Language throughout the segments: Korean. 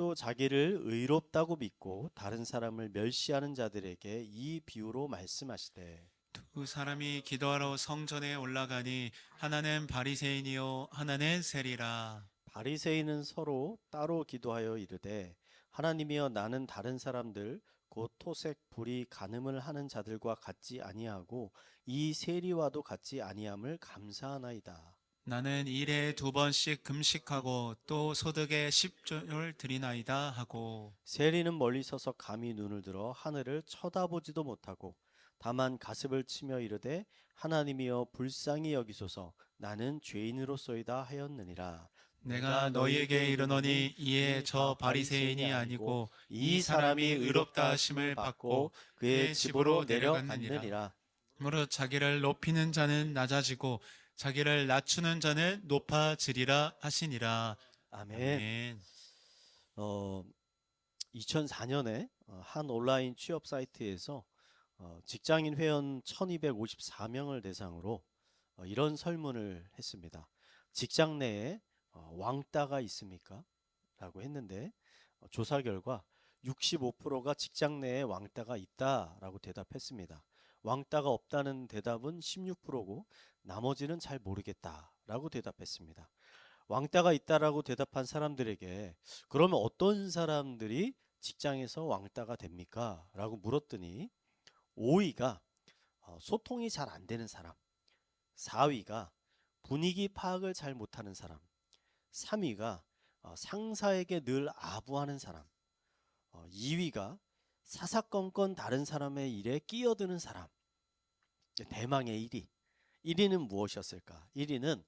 또 자기를 의롭다고 믿고 다른 사람을 멸시하는 자들에게 이 비유로 말씀하시되 두 사람이 기도하러 성전에 올라가니 하나는 바리새인이요 하나는 세리라. 바리새인은 서로 따로 기도하여 이르되 하나님이여 나는 다른 사람들 곧 토색 불이 간음을 하는 자들과 같지 아니하고 이 세리와도 같지 아니함을 감사하나이다. 나는 일에 두 번씩 금식하고 또 소득에 십조를 드리나이다 하고 세리는 멀리 서서 감히 눈을 들어 하늘을 쳐다보지도 못하고 다만 가슴을 치며 이르되 하나님이여 불쌍히 여기소서 나는 죄인으로소이다 하였느니라. 내가 너희에게 이르노니 이에 저 바리새인이 아니고 이 사람이 의롭다 하심을 받고 그의 집으로. 내려갔느니라. 무릇 자기를 높이는 자는 낮아지고 자기를 낮추는 자는 높아지리라 하시니라. 아멘. 아멘. 어, 2004년에 어, 한 온라인 취업 사이트에서 어, 직장인 회원 1254명을 대상으로 어, 이런 설문을 했습니다. 직장 내에 어, 왕따가 있습니까? 라고 했는데 어, 조사 결과 65%가 직장 내에 왕따가 있다라고 대답했습니다. 왕따가 없다는 대답은 16%고 나머지는 잘 모르겠다라고 대답했습니다. 왕따가 있다라고 대답한 사람들에게 그러면 어떤 사람들이 직장에서 왕따가 됩니까? 라고 물었더니 5위가 어, 소통이 잘 안 되는 사람, 4위가 분위기 파악을 잘 못하는 사람, 3위가 어, 상사에게 늘 아부하는 사람, 어, 2위가 사사건건 다른 사람의 일에 끼어드는 사람. 대망의 1위. 1위는 무엇이었을까? 1위는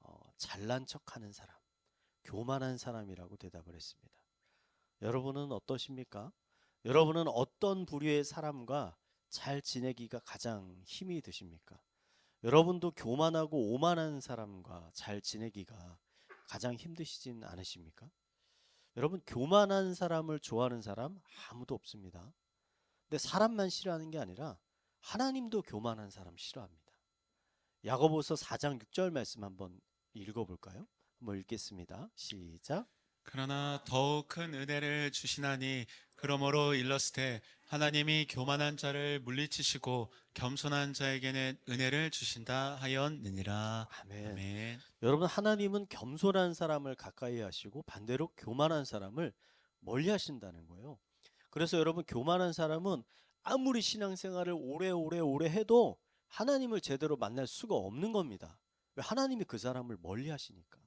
어, 잘난 척하는 사람, 교만한 사람이라고 대답을 했습니다. 여러분은 어떠십니까? 여러분은 어떤 부류의 사람과 잘 지내기가 가장 힘이 드십니까? 여러분도 교만하고 오만한 사람과 잘 지내기가 가장 힘드시진 않으십니까? 여러분 교만한 사람을 좋아하는 사람 아무도 없습니다. 근데 사람만 싫어하는 게 아니라 하나님도 교만한 사람 싫어합니다. 야고보서 4장 6절 말씀 한번 읽어볼까요? 한번 읽겠습니다. 시작. 그러나 더욱 큰 은혜를 주시나니 그러므로 일러스되 하나님이 교만한 자를 물리치시고 겸손한 자에게는 은혜를 주신다 하였느니라. 아멘. 아멘. 여러분 하나님은 겸손한 사람을 가까이 하시고 반대로 교만한 사람을 멀리 하신다는 거예요. 그래서 여러분 교만한 사람은 아무리 신앙생활을 오래오래 오래 해도 하나님을 제대로 만날 수가 없는 겁니다. 왜 하나님이 그 사람을 멀리 하시니까.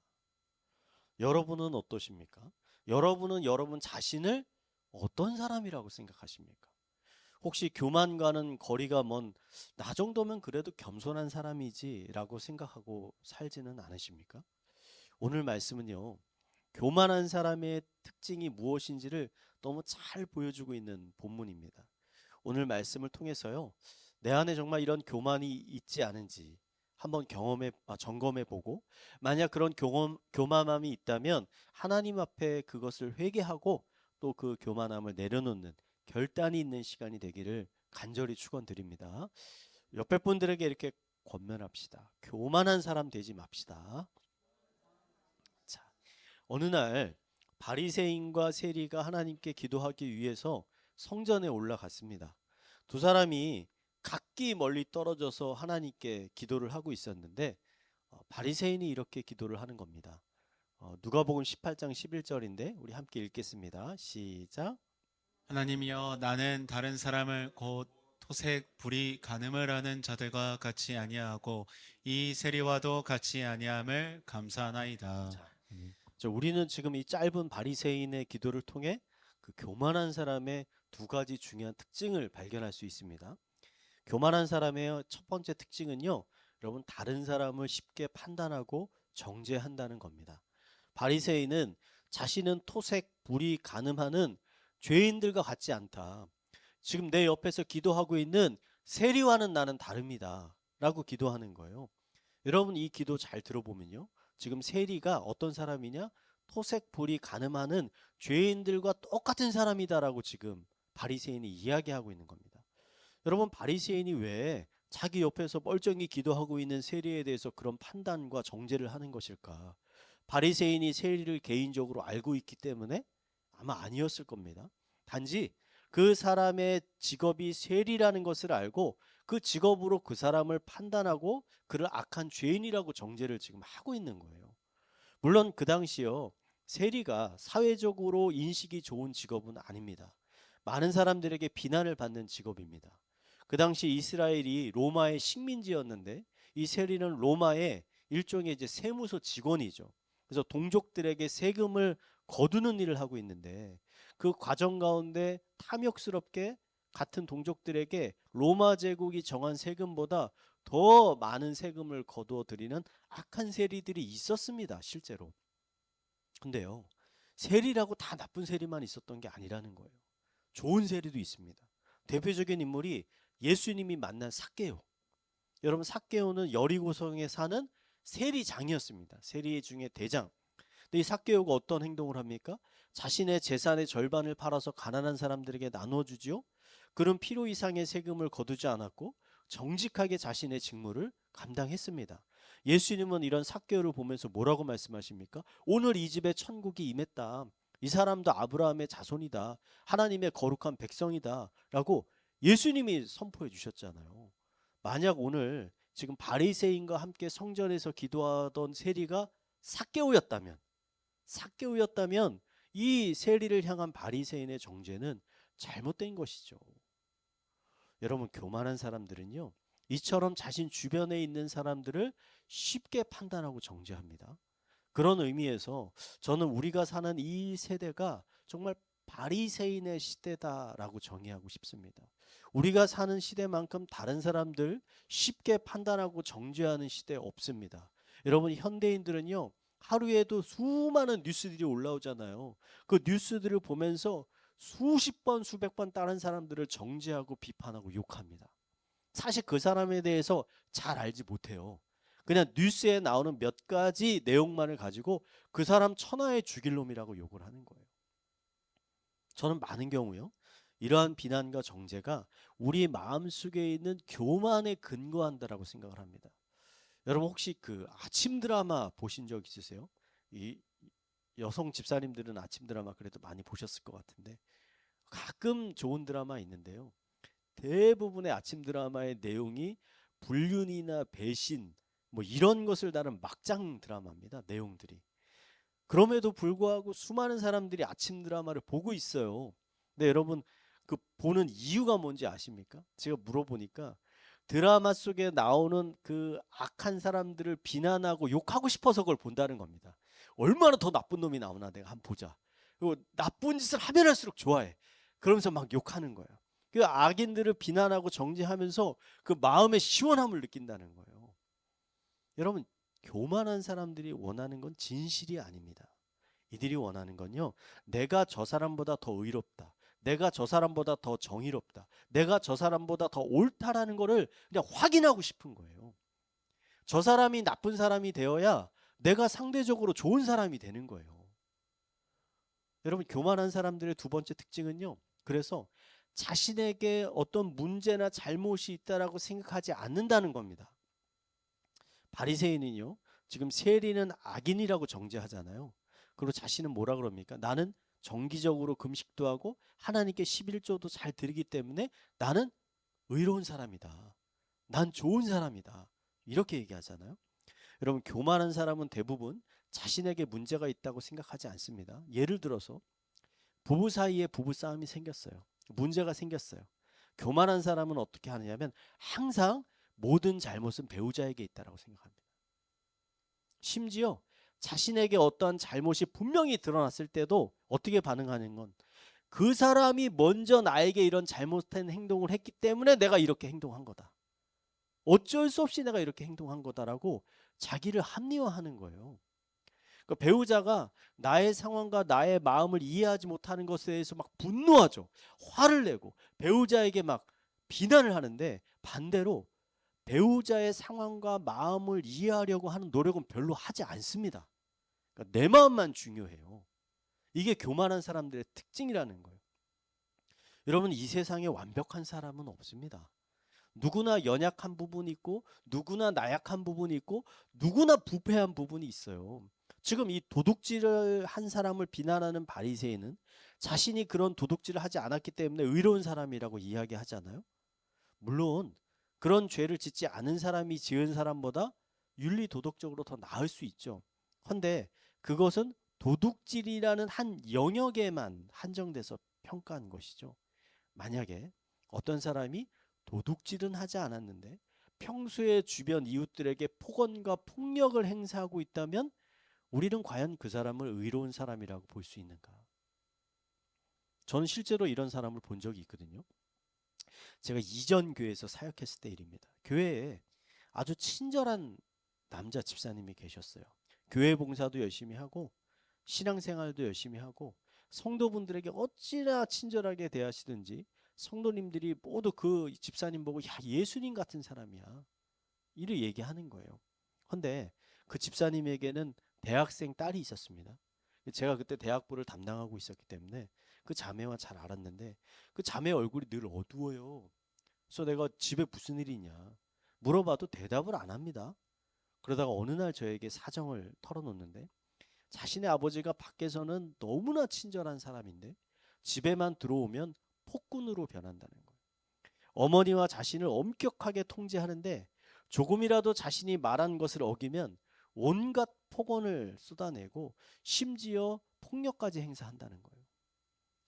여러분은 어떠십니까? 여러분은 여러분 자신을 어떤 사람이라고 생각하십니까? 혹시 교만과는 거리가 먼 나 정도면 그래도 겸손한 사람이지라고 생각하고 살지는 않으십니까? 오늘 말씀은요. 교만한 사람의 특징이 무엇인지를 너무 잘 보여주고 있는 본문입니다. 오늘 말씀을 통해서요. 내 안에 정말 이런 교만이 있지 않은지 한번 경험해 아, 점검해 보고 만약 그런 경험 교만함이 있다면 하나님 앞에 그것을 회개하고 또 그 교만함을 내려놓는 결단이 있는 시간이 되기를 간절히 축원드립니다. 옆에 분들에게 이렇게 권면합시다. 교만한 사람 되지 맙시다. 자, 어느 날 바리새인과 세리가 하나님께 기도하기 위해서 성전에 올라갔습니다. 두 사람이 각기 멀리 떨어져서 하나님께 기도를 하고 있었는데 어, 바리새인이 이렇게 기도를 하는 겁니다. 어, 누가복음 18장 11절인데 우리 함께 읽겠습니다. 시작. 하나님이여 나는 다른 사람을 곧 토색 불이 간음을 하는 자들과 같이 아니하고 이 세리와도 같이 아니함을 감사하나이다. 자, 자, 우리는 지금 이 짧은 바리새인의 기도를 통해 그 교만한 사람의 두 가지 중요한 특징을 발견할 수 있습니다. 교만한 사람의 첫 번째 특징은요, 여러분 다른 사람을 쉽게 판단하고 정죄한다는 겁니다. 바리새인은 자신은 토색 불이 가늠하는 죄인들과 같지 않다. 지금 내 옆에서 기도하고 있는 세리와는 나는 다릅니다. 라고 기도하는 거예요. 여러분 이 기도 잘 들어보면요. 지금 세리가 어떤 사람이냐? 토색 불이 가늠하는 죄인들과 똑같은 사람이다라고 지금 바리새인이 이야기하고 있는 겁니다. 여러분 바리새인이 왜 자기 옆에서 멀쩡히 기도하고 있는 세리에 대해서 그런 판단과 정죄를 하는 것일까? 바리새인이 세리를 개인적으로 알고 있기 때문에 아마 아니었을 겁니다. 단지 그 사람의 직업이 세리라는 것을 알고 그 직업으로 그 사람을 판단하고 그를 악한 죄인이라고 정죄를 지금 하고 있는 거예요. 물론 그 당시요. 세리가 사회적으로 인식이 좋은 직업은 아닙니다. 많은 사람들에게 비난을 받는 직업입니다. 그 당시 이스라엘이 로마의 식민지였는데 이 세리는 로마의 일종의 이제 세무서 직원이죠. 그래서 동족들에게 세금을 거두는 일을 하고 있는데 그 과정 가운데 탐욕스럽게 같은 동족들에게 로마 제국이 정한 세금보다 더 많은 세금을 거두어 드리는 악한 세리들이 있었습니다. 실제로. 근데요. 세리라고 다 나쁜 세리만 있었던 게 아니라는 거예요. 좋은 세리도 있습니다. 대표적인 인물이 예수님이 만난 삭개오. 여러분 삭개오는 여리고성에 사는 세리장이었습니다. 세리 중에 대장. 근데 이 삭개오가 어떤 행동을 합니까? 자신의 재산의 절반을 팔아서 가난한 사람들에게 나눠주지요. 그런 필요 이상의 세금을 거두지 않았고 정직하게 자신의 직무를 감당했습니다. 예수님은 이런 삭개오를 보면서 뭐라고 말씀하십니까? 오늘 이 집에 천국이 임했다. 이 사람도 아브라함의 자손이다. 하나님의 거룩한 백성이다. 라고 예수님이 선포해 주셨잖아요. 만약 오늘 지금 바리새인과 함께 성전에서 기도하던 세리가 삭개오였다면 삭개오였다면 이 세리를 향한 바리새인의 정죄는 잘못된 것이죠. 여러분 교만한 사람들은요. 이처럼 자신 주변에 있는 사람들을 쉽게 판단하고 정죄합니다. 그런 의미에서 저는 우리가 사는 이 세대가 정말 바리새인의 시대다라고 정의하고 싶습니다. 우리가 사는 시대만큼 다른 사람들 쉽게 판단하고 정죄하는 시대 없습니다. 여러분 현대인들은요. 하루에도 수많은 뉴스들이 올라오잖아요. 그 뉴스들을 보면서 수십 번 수백 번 다른 사람들을 정죄하고 비판하고 욕합니다. 사실 그 사람에 대해서 잘 알지 못해요. 그냥 뉴스에 나오는 몇 가지 내용만을 가지고 그 사람 천하의 죽일 놈이라고 욕을 하는 거예요. 저는 많은 경우요. 이러한 비난과 정죄가 우리 마음속에 있는 교만에 근거한다라고 생각을 합니다. 여러분 혹시 그 아침 드라마 보신 적 있으세요? 이 여성 집사님들은 아침 드라마 그래도 많이 보셨을 것 같은데 가끔 좋은 드라마 있는데요. 대부분의 아침 드라마의 내용이 불륜이나 배신 뭐 이런 것을 다룬 막장 드라마입니다. 내용들이. 그럼에도 불구하고 수많은 사람들이 아침 드라마를 보고 있어요. 근데 여러분 그 보는 이유가 뭔지 아십니까? 제가 물어보니까 드라마 속에 나오는 그 악한 사람들을 비난하고 욕하고 싶어서 그걸 본다는 겁니다. 얼마나 더 나쁜 놈이 나오나 내가 한번 보자. 그리고 나쁜 짓을 하면 할수록 좋아해. 그러면서 막 욕하는 거예요. 그 악인들을 비난하고 정죄하면서 그 마음의 시원함을 느낀다는 거예요. 여러분 교만한 사람들이 원하는 건 진실이 아닙니다. 이들이 원하는 건요. 내가 저 사람보다 더 의롭다. 내가 저 사람보다 더 정의롭다. 내가 저 사람보다 더 옳다라는 거를 그냥 확인하고 싶은 거예요. 저 사람이 나쁜 사람이 되어야 내가 상대적으로 좋은 사람이 되는 거예요. 여러분 교만한 사람들의 두 번째 특징은요. 그래서 자신에게 어떤 문제나 잘못이 있다라고 생각하지 않는다는 겁니다. 바리새인은요. 지금 세리는 악인이라고 정죄하잖아요. 그리고 자신은 뭐라 그럽니까? 나는 정기적으로 금식도 하고 하나님께 11조도 잘 드리기 때문에 나는 의로운 사람이다. 난 좋은 사람이다. 이렇게 얘기하잖아요. 여러분 교만한 사람은 대부분 자신에게 문제가 있다고 생각하지 않습니다. 예를 들어서 부부 사이에 부부 싸움이 생겼어요. 문제가 생겼어요. 교만한 사람은 어떻게 하느냐면 항상 모든 잘못은 배우자에게 있다라고 생각합니다. 심지어 자신에게 어떠한 잘못이 분명히 드러났을 때도 어떻게 반응하는 건 그 사람이 먼저 나에게 이런 잘못된 행동을 했기 때문에 내가 이렇게 행동한 거다. 어쩔 수 없이 내가 이렇게 행동한 거다라고 자기를 합리화하는 거예요. 그 배우자가 나의 상황과 나의 마음을 이해하지 못하는 것에 대해서 막 분노하죠. 화를 내고 배우자에게 막 비난을 하는데 반대로 배우자의 상황과 마음을 이해하려고 하는 노력은 별로 하지 않습니다. 그러니까 내 마음만 중요해요. 이게 교만한 사람들의 특징이라는 거예요. 여러분 이 세상에 완벽한 사람은 없습니다. 누구나 연약한 부분이 있고 누구나 나약한 부분이 있고 누구나 부패한 부분이 있어요. 지금 이 도둑질을 한 사람을 비난하는 바리새인은 자신이 그런 도둑질을 하지 않았기 때문에 의로운 사람이라고 이야기하잖아요. 물론 그런 죄를 짓지 않은 사람이 지은 사람보다 윤리 도덕적으로 더 나을 수 있죠. 헌데 그것은 도둑질이라는 한 영역에만 한정돼서 평가한 것이죠. 만약에 어떤 사람이 도둑질은 하지 않았는데 평소에 주변 이웃들에게 폭언과 폭력을 행사하고 있다면 우리는 과연 그 사람을 의로운 사람이라고 볼 수 있는가? 저는 실제로 이런 사람을 본 적이 있거든요. 제가 이전 교회에서 사역했을 때 일입니다. 교회에 아주 친절한 남자 집사님이 계셨어요. 교회 봉사도 열심히 하고 신앙생활도 열심히 하고 성도분들에게 어찌나 친절하게 대하시든지 성도님들이 모두 그 집사님 보고 야 예수님 같은 사람이야 이를 얘기하는 거예요. 근데 그 집사님에게는 대학생 딸이 있었습니다. 제가 그때 대학부를 담당하고 있었기 때문에 그 자매와 잘 알았는데 그 자매 얼굴이 늘 어두워요. 그래서 내가 집에 무슨 일이 있냐 물어봐도 대답을 안 합니다. 그러다가 어느 날 저에게 사정을 털어놓는데 자신의 아버지가 밖에서는 너무나 친절한 사람인데 집에만 들어오면 폭군으로 변한다는 거예요. 어머니와 자신을 엄격하게 통제하는데 조금이라도 자신이 말한 것을 어기면 온갖 폭언을 쏟아내고 심지어 폭력까지 행사한다는 거예요.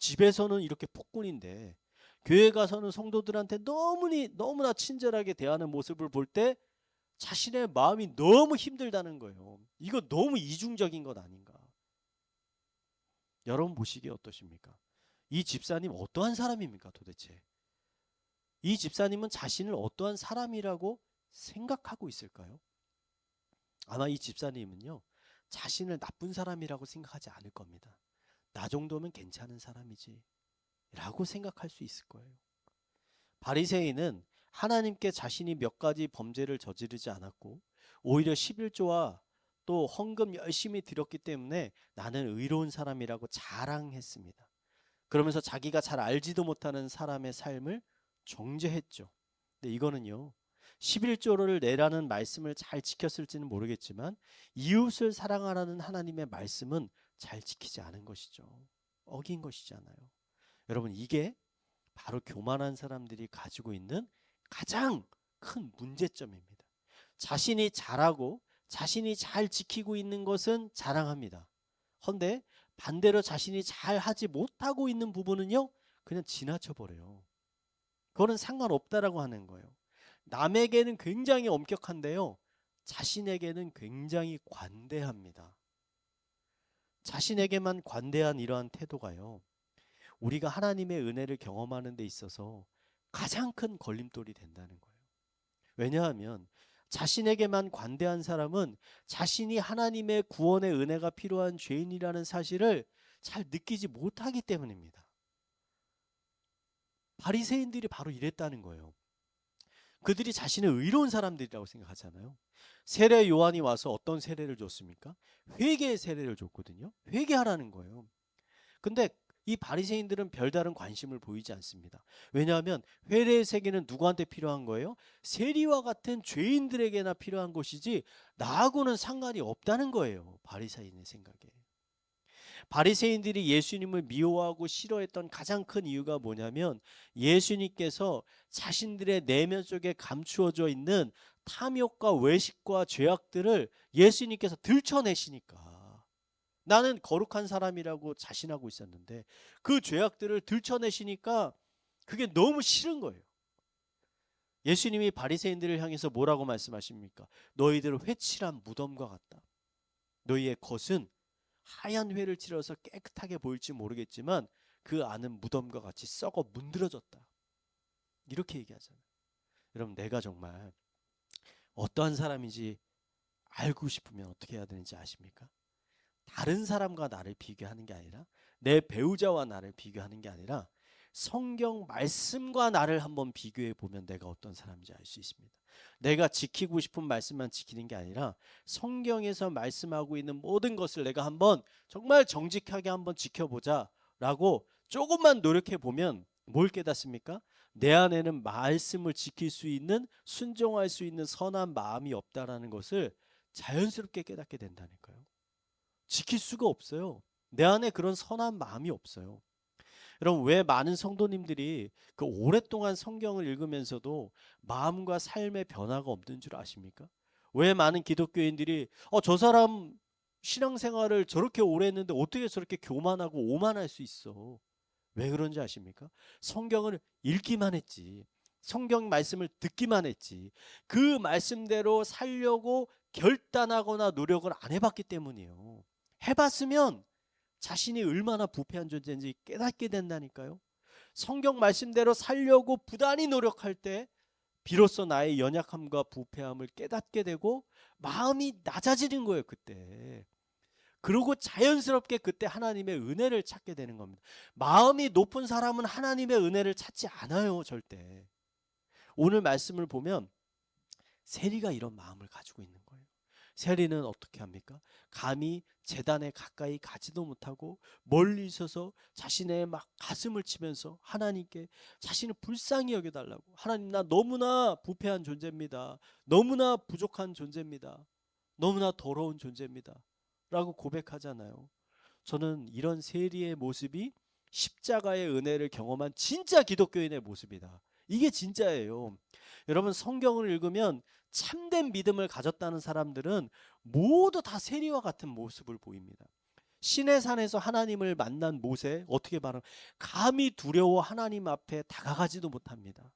집에서는 이렇게 폭군인데 교회 가서는 성도들한테 너무니 너무나 친절하게 대하는 모습을 볼 때 자신의 마음이 너무 힘들다는 거예요. 이거 너무 이중적인 것 아닌가? 여러분 보시기에 어떠십니까? 이 집사님 어떠한 사람입니까 도대체? 이 집사님은 자신을 어떠한 사람이라고 생각하고 있을까요? 아마 이 집사님은요 자신을 나쁜 사람이라고 생각하지 않을 겁니다. 나 정도면 괜찮은 사람이지 라고 생각할 수 있을 거예요. 바리새인은 하나님께 자신이 몇 가지 범죄를 저지르지 않았고 오히려 11조와 또 헌금 열심히 드렸기 때문에 나는 의로운 사람이라고 자랑했습니다. 그러면서 자기가 잘 알지도 못하는 사람의 삶을 정죄했죠. 근데 이거는요. 11조를 내라는 말씀을 잘 지켰을지는 모르겠지만 이웃을 사랑하라는 하나님의 말씀은 잘 지키지 않은 것이죠. 어긴 것이잖아요. 여러분 이게 바로 교만한 사람들이 가지고 있는 가장 큰 문제점입니다. 자신이 잘하고 자신이 잘 지키고 있는 것은 자랑합니다. 헌데 반대로 자신이 잘 하지 못하고 있는 부분은요, 그냥 지나쳐 버려요. 그거는 상관없다라고 하는 거예요. 남에게는 굉장히 엄격한데요, 자신에게는 굉장히 관대합니다. 자신에게만 관대한 이러한 태도가요, 우리가 하나님의 은혜를 경험하는 데 있어서 가장 큰 걸림돌이 된다는 거예요. 왜냐하면 자신에게만 관대한 사람은 자신이 하나님의 구원의 은혜가 필요한 죄인이라는 사실을 잘 느끼지 못하기 때문입니다. 바리새인들이 바로 이랬다는 거예요. 그들이 자신을 의로운 사람들이라고 생각하잖아요. 세례 요한이 와서 어떤 세례를 줬습니까? 회개의 세례를 줬거든요. 회개하라는 거예요. 근데 이 바리새인들은 별다른 관심을 보이지 않습니다. 왜냐하면 회례의 세계는 누구한테 필요한 거예요? 세리와 같은 죄인들에게나 필요한 것이지 나하고는 상관이 없다는 거예요. 바리새인의 생각에. 바리새인들이 예수님을 미워하고 싫어했던 가장 큰 이유가 뭐냐면 예수님께서 자신들의 내면 속에 감추어져 있는 탐욕과 외식과 죄악들을 예수님께서 들춰내시니까 나는 거룩한 사람이라고 자신하고 있었는데 그 죄악들을 들춰내시니까 그게 너무 싫은 거예요. 예수님이 바리새인들을 향해서 뭐라고 말씀하십니까? 너희들 회칠한 무덤과 같다. 너희의 겉은 하얀 회를 칠해서 깨끗하게 보일지 모르겠지만 그 안은 무덤과 같이 썩어 문드러졌다. 이렇게 얘기하잖아요. 여러분 내가 정말 어떠한 사람인지 알고 싶으면 어떻게 해야 되는지 아십니까? 다른 사람과 나를 비교하는 게 아니라 내 배우자와 나를 비교하는 게 아니라 성경 말씀과 나를 한번 비교해 보면 내가 어떤 사람인지 알 수 있습니다. 내가 지키고 싶은 말씀만 지키는 게 아니라 성경에서 말씀하고 있는 모든 것을 내가 한번 정말 정직하게 한번 지켜보자라고 조금만 노력해 보면 뭘 깨닫습니까? 내 안에는 말씀을 지킬 수 있는 순종할 수 있는 선한 마음이 없다라는 것을 자연스럽게 깨닫게 된다니까요. 지킬 수가 없어요. 내 안에 그런 선한 마음이 없어요. 여러분 왜 많은 성도님들이 그 오랫동안 성경을 읽으면서도 마음과 삶의 변화가 없는 줄 아십니까? 왜 많은 기독교인들이 어 저 사람 신앙생활을 저렇게 오래 했는데 어떻게 저렇게 교만하고 오만할 수 있어? 왜 그런지 아십니까? 성경을 읽기만 했지. 성경 말씀을 듣기만 했지. 그 말씀대로 살려고 결단하거나 노력을 안 해봤기 때문이에요. 해봤으면 자신이 얼마나 부패한 존재인지 깨닫게 된다니까요. 성경 말씀대로 살려고 부단히 노력할 때 비로소 나의 연약함과 부패함을 깨닫게 되고 마음이 낮아지는 거예요, 그때. 그리고 자연스럽게 그때 하나님의 은혜를 찾게 되는 겁니다. 마음이 높은 사람은 하나님의 은혜를 찾지 않아요, 절대. 오늘 말씀을 보면 세리가 이런 마음을 가지고 있는. 세리는 어떻게 합니까? 감히 재단에 가까이 가지도 못하고 멀리 있어서 자신의 막 가슴을 치면서 하나님께 자신을 불쌍히 여겨달라고 하나님 나 너무나 부패한 존재입니다. 너무나 부족한 존재입니다. 너무나 더러운 존재입니다. 라고 고백하잖아요. 저는 이런 세리의 모습이 십자가의 은혜를 경험한 진짜 기독교인의 모습이다. 이게 진짜예요. 여러분 성경을 읽으면 참된 믿음을 가졌다는 사람들은 모두 다 세리와 같은 모습을 보입니다. 신의 산에서 하나님을 만난 모세 어떻게 말하면 감히 두려워 하나님 앞에 다가가지도 못합니다.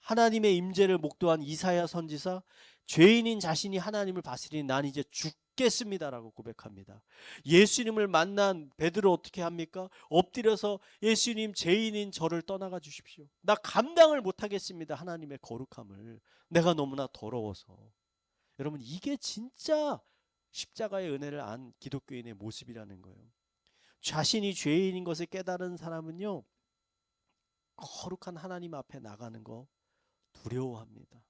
하나님의 임재를 목도한 이사야 선지사 죄인인 자신이 하나님을 봤으니 난 이제 죽 겠습니다라고 고백합니다. 예수님을 만난 베드로 어떻게 합니까? 엎드려서 예수님 죄인인 저를 떠나가 주십시오. 나 감당을 못 하겠습니다. 하나님의 거룩함을. 내가 너무나 더러워서. 여러분 이게 진짜 십자가의 은혜를 안 기독교인의 모습이라는 거예요. 자신이 죄인인 것을 깨달은 사람은요. 거룩한 하나님 앞에 나가는 거 두려워합니다.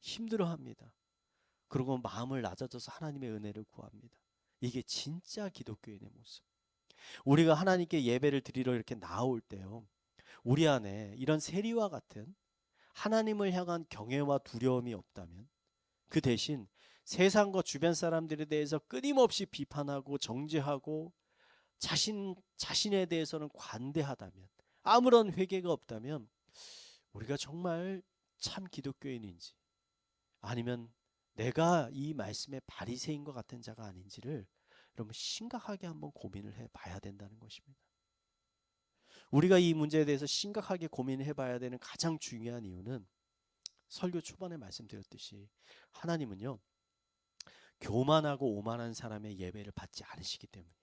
힘들어합니다. 그리고 마음을 낮아져서 하나님의 은혜를 구합니다. 이게 진짜 기독교인의 모습. 우리가 하나님께 예배를 드리러 이렇게 나올 때요. 우리 안에 이런 세리와 같은 하나님을 향한 경외와 두려움이 없다면 그 대신 세상과 주변 사람들에 대해서 끊임없이 비판하고 정죄하고 자신 자신에 대해서는 관대하다면 아무런 회개가 없다면 우리가 정말 참 기독교인인지 아니면 내가 이 말씀의 바리새인과 같은 자가 아닌지를 여러분 심각하게 한번 고민을 해 봐야 된다는 것입니다. 우리가 이 문제에 대해서 심각하게 고민해 봐야 되는 가장 중요한 이유는 설교 초반에 말씀드렸듯이 하나님은요. 교만하고 오만한 사람의 예배를 받지 않으시기 때문이에요.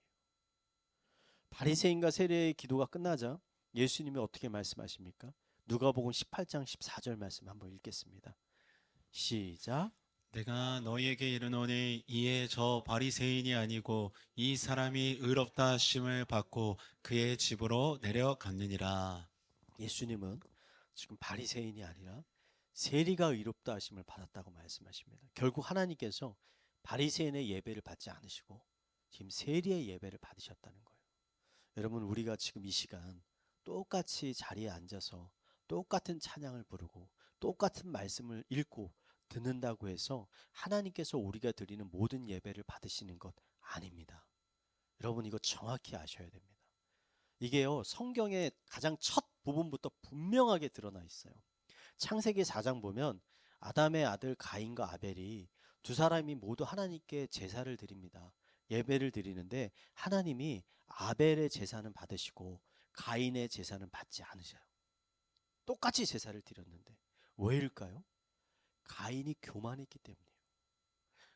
바리새인과 세례의 기도가 끝나자 예수님이 어떻게 말씀하십니까? 누가복음 18장 14절 말씀 한번 읽겠습니다. 시작. 내가 너희에게 이르노니 이에 저 바리새인이 아니고 이 사람이 의롭다 하심을 받고 그의 집으로 내려갔느니라. 예수님은 지금 바리새인이 아니라 세리가 의롭다 하심을 받았다고 말씀하십니다. 결국 하나님께서 바리새인의 예배를 받지 않으시고 지금 세리의 예배를 받으셨다는 거예요. 여러분 우리가 지금 이 시간 똑같이 자리에 앉아서 똑같은 찬양을 부르고 똑같은 말씀을 읽고 듣는다고 해서 하나님께서 우리가 드리는 모든 예배를 받으시는 것 아닙니다. 여러분 이거 정확히 아셔야 됩니다. 이게요 성경의 가장 첫 부분부터 분명하게 드러나 있어요. 창세기 4장 보면 아담의 아들 가인과 아벨이 두 사람이 모두 하나님께 제사를 드립니다. 예배를 드리는데 하나님이 아벨의 제사는 받으시고 가인의 제사는 받지 않으셔요. 똑같이 제사를 드렸는데 왜일까요? 가인이 교만했기 때문이에요.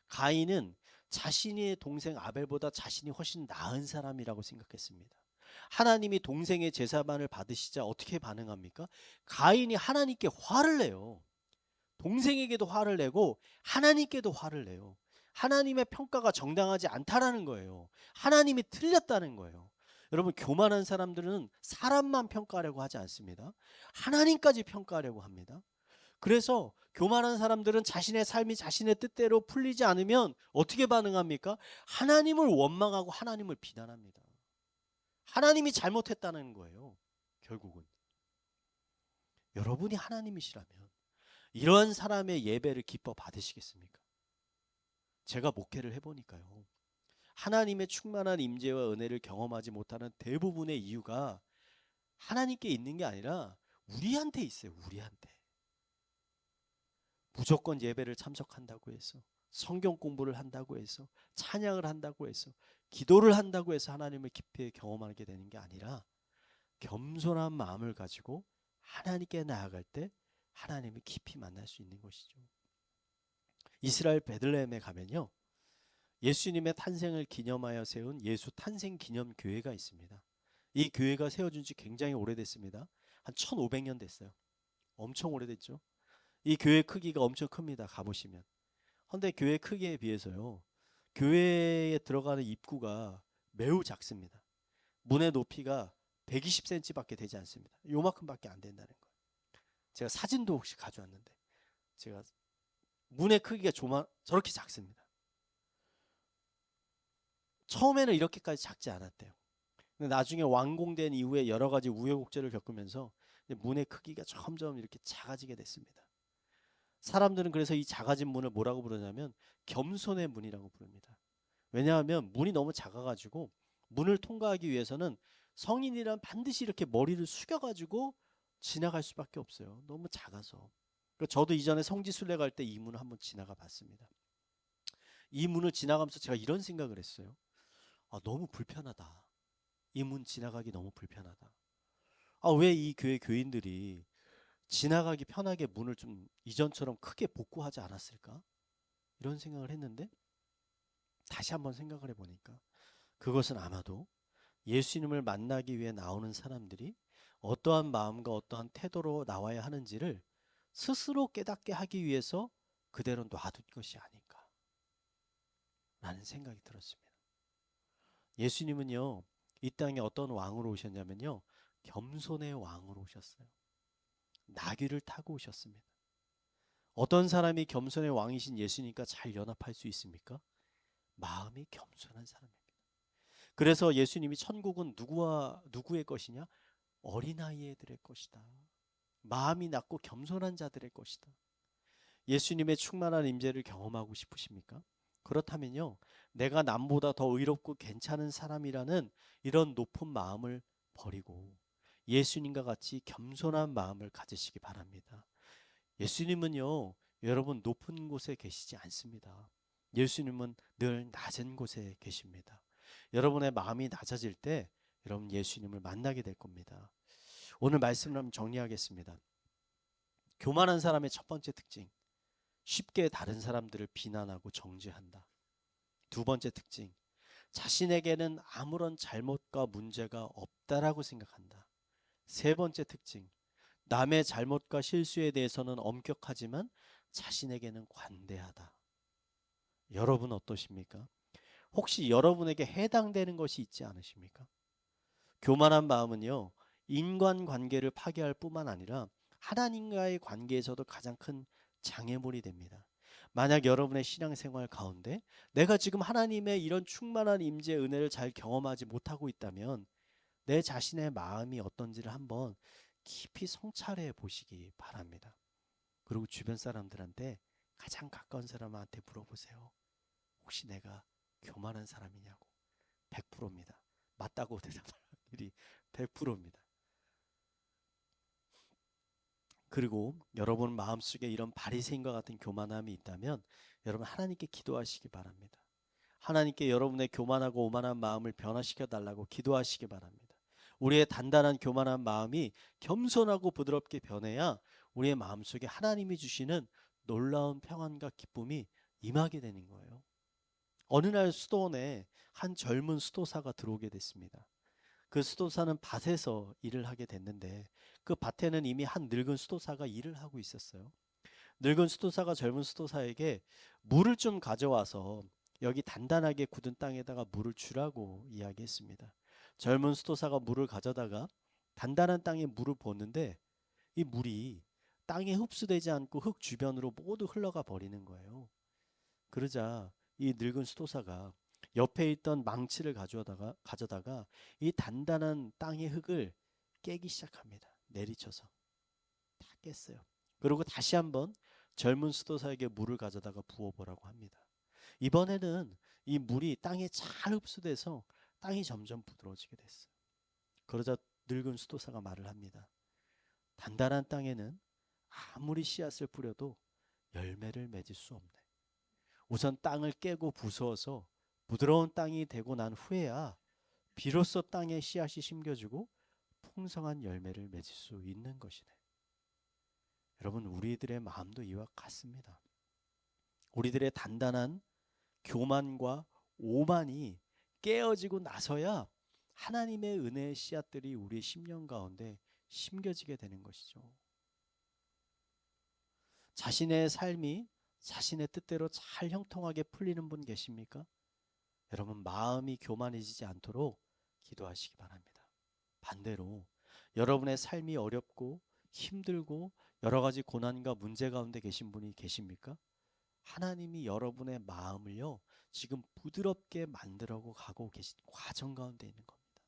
가인은 자신의 동생 아벨보다 자신이 훨씬 나은 사람이라고 생각했습니다. 하나님이 동생의 제사만을 받으시자 어떻게 반응합니까? 가인이 하나님께 화를 내요. 동생에게도 화를 내고 하나님께도 화를 내요. 하나님의 평가가 정당하지 않다라는 거예요. 하나님이 틀렸다는 거예요. 여러분 교만한 사람들은 사람만 평가하려고 하지 않습니다. 하나님까지 평가하려고 합니다. 그래서 교만한 사람들은 자신의 삶이 자신의 뜻대로 풀리지 않으면 어떻게 반응합니까? 하나님을 원망하고 하나님을 비난합니다. 하나님이 잘못했다는 거예요. 결국은. 여러분이 하나님이시라면 이러한 사람의 예배를 기뻐 받으시겠습니까? 제가 목회를 해보니까요. 하나님의 충만한 임재와 은혜를 경험하지 못하는 대부분의 이유가 하나님께 있는 게 아니라 우리한테 있어요. 우리한테. 무조건 예배를 참석한다고 해서 성경 공부를 한다고 해서 찬양을 한다고 해서 기도를 한다고 해서 하나님을 깊이 경험하게 되는 게 아니라 겸손한 마음을 가지고 하나님께 나아갈 때 하나님을 깊이 만날 수 있는 것이죠. 이스라엘 베들레헴에 가면요. 예수님의 탄생을 기념하여 세운 예수 탄생 기념 교회가 있습니다. 이 교회가 세워진 지 굉장히 오래됐습니다. 한 1500년 됐어요. 엄청 오래됐죠. 이 교회 크기가 엄청 큽니다. 가보시면. 근데 교회 크기에 비해서요. 교회에 들어가는 입구가 매우 작습니다. 문의 높이가 120cm밖에 되지 않습니다. 요만큼밖에 안 된다는 거예요. 제가 사진도 혹시 가져왔는데 제가 문의 크기가 조만 저렇게 작습니다. 처음에는 이렇게까지 작지 않았대요. 근데 나중에 완공된 이후에 여러 가지 우여곡절을 겪으면서 문의 크기가 점점 이렇게 작아지게 됐습니다. 사람들은 그래서 이 작아진 문을 뭐라고 부르냐면 겸손의 문이라고 부릅니다. 왜냐하면 문이 너무 작아가지고 문을 통과하기 위해서는 성인이란 반드시 이렇게 머리를 숙여가지고 지나갈 수밖에 없어요. 너무 작아서. 그 저도 이전에 성지순례 갈 때 이 문을 한번 지나가 봤습니다. 이 문을 지나가면서 제가 이런 생각을 했어요. 아, 너무 불편하다. 이 문 지나가기 너무 불편하다. 아, 왜 이 교회 교인들이 지나가기 편하게 문을 좀 이전처럼 크게 복구하지 않았을까? 이런 생각을 했는데 다시 한번 생각을 해보니까 그것은 아마도 예수님을 만나기 위해 나오는 사람들이 어떠한 마음과 어떠한 태도로 나와야 하는지를 스스로 깨닫게 하기 위해서 그대로 놔둔 것이 아닐까 라는 생각이 들었습니다. 예수님은요, 이 땅에 어떤 왕으로 오셨냐면요, 겸손의 왕으로 오셨어요. 나귀를 타고 오셨습니다. 어떤 사람이 겸손의 왕이신 예수님과 잘 연합할 수 있습니까? 마음이 겸손한 사람입니다. 그래서 예수님이 천국은 누구와 누구의 것이냐? 어린아이들의 것이다. 마음이 낮고 겸손한 자들의 것이다. 예수님의 충만한 임재를 경험하고 싶으십니까? 그렇다면요. 내가 남보다 더 의롭고 괜찮은 사람이라는 이런 높은 마음을 버리고 예수님과 같이 겸손한 마음을 가지시기 바랍니다. 예수님은요, 여러분 높은 곳에 계시지 않습니다. 예수님은 늘 낮은 곳에 계십니다. 여러분의 마음이 낮아질 때 여러분 예수님을 만나게 될 겁니다. 오늘 말씀을 한번 정리하겠습니다. 교만한 사람의 첫 번째 특징. 쉽게 다른 사람들을 비난하고 정죄한다. 두 번째 특징. 자신에게는 아무런 잘못과 문제가 없다라고 생각한다. 세 번째 특징. 남의 잘못과 실수에 대해서는 엄격하지만 자신에게는 관대하다. 여러분 어떠십니까? 혹시 여러분에게 해당되는 것이 있지 않으십니까? 교만한 마음은요, 인간 관계를 파괴할 뿐만 아니라 하나님과의 관계에서도 가장 큰 장애물이 됩니다. 만약 여러분의 신앙생활 가운데 내가 지금 하나님의 이런 충만한 임재 은혜를 잘 경험하지 못하고 있다면 내 자신의 마음이 어떤지를 한번 깊이 성찰해 보시기 바랍니다. 그리고 주변 사람들한테 가장 가까운 사람한테 물어보세요. 혹시 내가 교만한 사람이냐고. 100%입니다. 맞다고 대답할 일이 100%입니다. 그리고 여러분 마음속에 이런 바리새인과 같은 교만함이 있다면 여러분 하나님께 기도하시기 바랍니다. 하나님께 여러분의 교만하고 오만한 마음을 변화시켜 달라고 기도하시기 바랍니다. 우리의 단단한 교만한 마음이 겸손하고 부드럽게 변해야 우리의 마음속에 하나님이 주시는 놀라운 평안과 기쁨이 임하게 되는 거예요. 어느 날 수도원에 한 젊은 수도사가 들어오게 됐습니다. 그 수도사는 밭에서 일을 하게 됐는데 그 밭에는 이미 한 늙은 수도사가 일을 하고 있었어요. 늙은 수도사가 젊은 수도사에게 물을 좀 가져와서 여기 단단하게 굳은 땅에다가 물을 주라고 이야기했습니다. 젊은 수도사가 물을 가져다가 단단한 땅에 물을 붓는데 이 물이 땅에 흡수되지 않고 흙 주변으로 모두 흘러가 버리는 거예요. 그러자 이 늙은 수도사가 옆에 있던 망치를 가져다가 가져다가 이 단단한 땅의 흙을 깨기 시작합니다. 내리쳐서 다 깼어요. 그리고 다시 한번 젊은 수도사에게 물을 가져다가 부어보라고 합니다. 이번에는 이 물이 땅에 잘 흡수돼서 땅이 점점 부드러워지게 됐어요. 그러자 늙은 수도사가 말을 합니다. 단단한 땅에는 아무리 씨앗을 뿌려도 열매를 맺을 수 없네. 우선 땅을 깨고 부수어서 부드러운 땅이 되고 난 후에야 비로소 땅에 씨앗이 심겨지고 풍성한 열매를 맺을 수 있는 것이네. 여러분, 우리들의 마음도 이와 같습니다. 우리들의 단단한 교만과 오만이 깨어지고 나서야 하나님의 은혜의 씨앗들이 우리 심령 가운데 심겨지게 되는 것이죠. 자신의 삶이 자신의 뜻대로 잘 형통하게 풀리는 분 계십니까? 여러분 마음이 교만해지지 않도록 기도하시기 바랍니다. 반대로 여러분의 삶이 어렵고 힘들고 여러 가지 고난과 문제 가운데 계신 분이 계십니까? 하나님이 여러분의 마음을요, 지금 부드럽게 만들어 가고 계신 과정 가운데 있는 겁니다.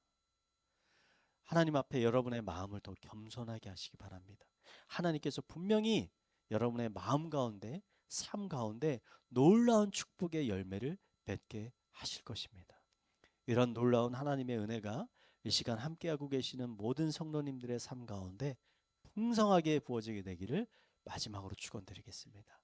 하나님 앞에 여러분의 마음을 더 겸손하게 하시기 바랍니다. 하나님께서 분명히 여러분의 마음 가운데, 삶 가운데 놀라운 축복의 열매를 맺게 하실 것입니다. 이런 놀라운 하나님의 은혜가 이 시간 함께하고 계시는 모든 성도님들의 삶 가운데 풍성하게 부어지게 되기를 마지막으로 축원드리겠습니다.